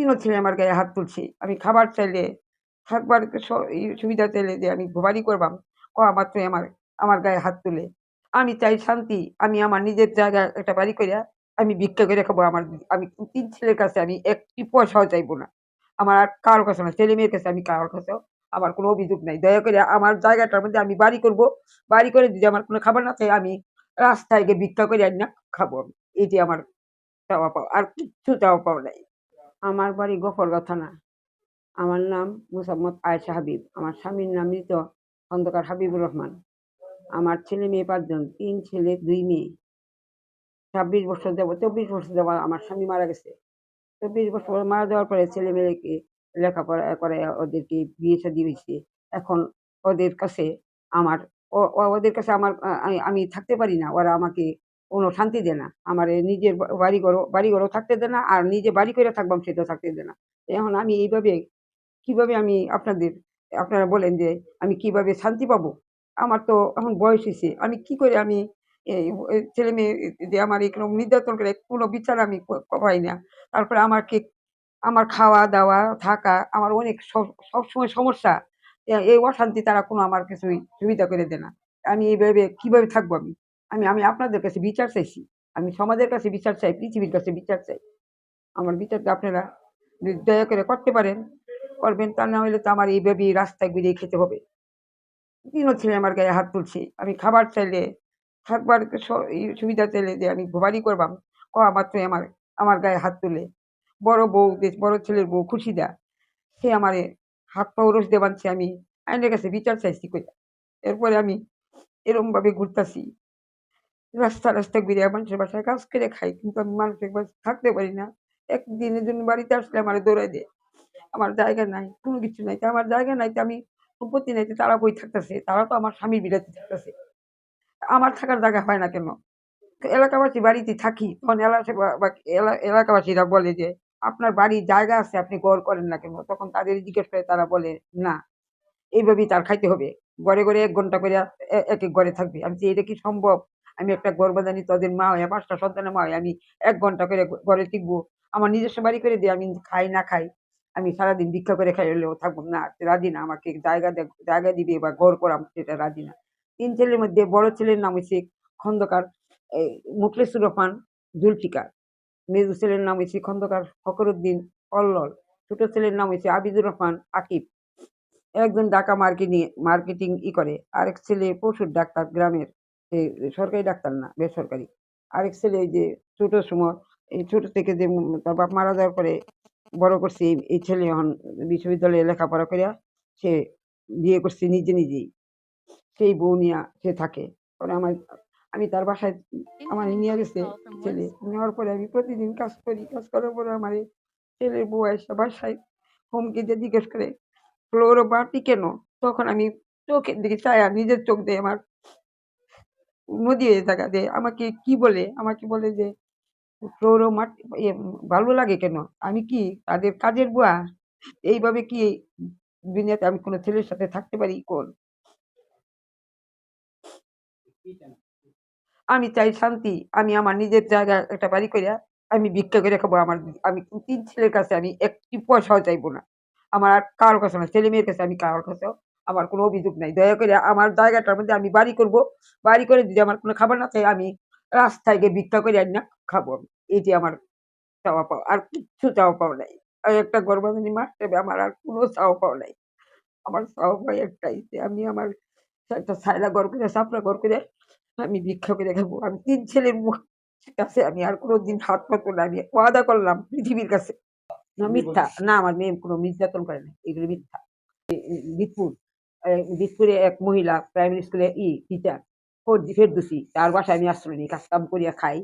তিনও ছেলে আমার গায়ে হাত তুলছে। আমি খাবার চাইলে থাকবার সুবিধা চাইলে যে আমি বাড়ি করবাম কওয়া মাত্রই আমার আমার গায়ে হাত তুলে। আমি চাই শান্তি, আমি আমার নিজের জায়গা একটা বাড়ি করে আমি ভিক্ষা করে খাব আমার, আমি তিন ছেলের কাছে আমি একটি পয়সাও চাইব না। আমার আর কারোর কাছে না, ছেলে মেয়ের কাছে আমি কারোর কাছেও আমার কোনো অভিযোগ নাই। দয়া করে আমার জায়গাটার মধ্যে আমি বাড়ি করব, বাড়ি করে যদি আমার কোনো খাবার না চাই, আমি রাস্তায় গিয়ে ভিক্ষা করে আনি না খাব আমি। এটি আমার চাওয়া পাওয়া, আর কিচ্ছু চাওয়া পাওয়া নাই। আমার বাড়ি গফরগাঁও থানা। আমার নাম মুসাম্মদ আয়েশা হাবিব। আমার স্বামীর নাম মৃত খন্দকার হাবিবুর রহমান। আমার ছেলে মেয়ে পাঁচজন, তিন ছেলে, দুই মেয়ে। ছাব্বিশ বছর যাব চব্বিশ বছর যাব আমার স্বামী মারা গেছে। চব্বিশ বছর মারা যাওয়ার পরে ছেলে মেয়েকে লেখাপড়া করে ওদেরকে বিয়ে শাদী হয়েছে এখন ওদের কাছে আমার ওদের কাছে আমার আমি- আমি থাকতে পারি না। ওরা আমাকে কোনো শান্তি দেয় না। আমার নিজের বাড়ি ঘর, বাড়ি ঘরও থাকতে দেয় না আর নিজে বাড়ি করে থাকবাম সেটাও থাকতে দেয় না। এখন আমি এইভাবে, কীভাবে আমি আপনাদের, আপনারা বলেন যে আমি কীভাবে শান্তি পাবো? আমার তো এখন বয়স হয়েছে আমি কি করে আমি ছেলে মেয়ে, যে আমার এরকম নির্যাতন করে কোনো বিচার আমি পাই না। তারপরে আমাকে, আমার খাওয়া দাওয়া থাকা আমার অনেক সব- সবসময় সমস্যা। এই অশান্তি তারা কোনো আমার কিছুই সুবিধা করে দেয় না। আমি এইভাবে কীভাবে থাকব আমি? আমি আমি আপনাদের কাছে বিচার চাইছি। আমি সমাজের কাছে বিচার চাই, পৃথিবীর কাছে বিচার চাই। আমার বিচারটা আপনারা দয়া করে করতে পারেন, করবেন, তা না হলে তো আমার এইভাবে রাস্তায় বেরিয়ে খেতে হবে। তিনও ছেলে আমার গায়ে হাত তুলছে। আমি খাবার চাইলে, থাকবার সুবিধা চাইলে যে আমি বাড়ি করবাম কওয়া মাত্রই আমার আমার গায়ে হাত তুলে। বড় বউ বড় ছেলের বউ খুশি খুশিদা, সে আমারে হাত পা রস দেবানছে আমি আইনের কাছে বিচার চাইছি কইয়া এরপরে আমি এরম ভাবে ঘুরতাছি। রাস্তা রাস্তা ঘুরে মানুষের বাসায় কাজ করে খাই, কিন্তু আমি মানুষের বাসায় থাকতে পারি না। একদিনের জন্য বাড়িতে আসলে আমার দৌড়াই দেয়। আমার জায়গা নাই, কোনো কিছু নাই। তো আমার জায়গা নাই, তো আমি সম্পত্তি নাই তো তারা কই থাকতেছে, তারা তো আমার স্বামীর বিরাতে থাকতেছে। আমার থাকার জায়গা হয় না কেন? এলাকাবাসী বাড়িতে থাকি, তখন এলাকা এলাকাবাসীরা বলে যে, আপনার বাড়ির জায়গা আছে, আপনি গড় করেন না কেন? তখন তাদের জিজ্ঞেস করে, তারা বলে, না, এইভাবেই তার খাইতে হবে। ঘরে ঘরে এক ঘণ্টা করে এক এক ঘরে থাকবে। আমি এটা কি সম্ভব? আমি একটা গর্ভধানী তোদের মা হয়ে, পাঁচটা সন্তানের মা হয়ে, আমি এক ঘণ্টা করে ঘরে টিকবো। আমার নিজস্ব বাড়ি করে দিয়ে আমি খাই না খাই, আমি সারাদিন ভিক্ষা করে খাই হলেও থাকব না, রাজি না, আমাকে জায়গা জায়গা দিবে বা ঘর করাম সেটা রাজি না। তিন ছেলের মধ্যে বড় ছেলের নাম হয়েছে খন্দকার মুখলেসুর রহমান জুলফিকার। মেজু ছেলের নাম হয়েছে খন্দকার ফকরুদ্দিন কল্লল ছোট ছেলের নাম হয়েছে আবিদুর রহমান আকিব। একজন ঢাকা মার্কেটিং মার্কেটিং ই করে, আরেক ছেলে পশুর ডাক্তার গ্রামের। সরকারি ডাক্তার না বেসরকারি। আরেক ছেলে এই যে ছোট সময় এই ছোট থেকে যে তার বাপ মারা যাওয়ার পরে বড় করছে এই- ছেলে এখন বিশ্ববিদ্যালয়ে লেখাপড়া করিয়া সে বিয়ে করছে নিজে নিজেই। সেই বউ নিয়া সে থাকে। পরে আমার আমি তার বাসায় আমার নিয়ে গেছে ছেলে। নেওয়ার পরে আমি প্রতিদিন কাজ করি কাজ করার পরে আমার এই ছেলের বউ এসে বাসায় হুমকি দিয়ে জিজ্ঞেস করে ফ্লোরো বাটি কেন? তখন আমি চোখের দিকে চাই আর নিজের চোখ দিয়ে আমার নদী হয়ে থাকা যে আমাকে কি বলে? আমাকে বলে যে মাটি ইয়ে ভালো লাগে কেন? আমি কি তাদের কাজের বুয়া? এইভাবে কি দুনিয়াতে আমি কোনো ছেলের সাথে থাকতে পারি? কোন? আমি চাই শান্তি। আমি আমার নিজের জায়গা একটা বাড়ি করিয়া আমি ভিক্ষা করে খাব আমার, আমি তিন ছেলের কাছে আমি একটি পয়সাও চাইব না। আমার আর কারোর কাছে না, ছেলে মেয়ের কাছে আমি কারোর কাছেও আমার কোনো অভিযোগ নাই। দয়া করে আমার জায়গাটার মধ্যে আমি বাড়ি করব। বাড়ি করে যদি আমার কোনো খাবার না চাই আমি রাস্তায় গিয়ে ভিক্ষা করে আনি না খাব। আমি এটি আমার চাওয়া পাওয়া আর কিচ্ছু চাওয়া পাওয়া নাই। আর একটা গর্ভাবতী মা হিসেবে আমার আর কোনো চাওয়া পাওয়া নাই। আমার চাওয়া পাওয়া একটাই যে আমি আমার একটা ছায়লা ঘর করে চাপড়া ঘর করে আমি ভিক্ষা করে খাব। আমি তিন ছেলের মুখ কাছে আমি আর কোনো দিন হাত পাতবো না। আমি ওয়াদা করলাম পৃথিবীর কাছে। না মিথ্যা। না আমার মেয়ে কোনো নির্যাতন করে না এগুলো মিথ্যা। এই দিতপুরে এক মহিলা, প্রাইমারি স্কুলে ই টিচার ফেরদুসি, তার বাসায় আমি আশ্রয় নিই, কাজ কাম করিয়া খাই।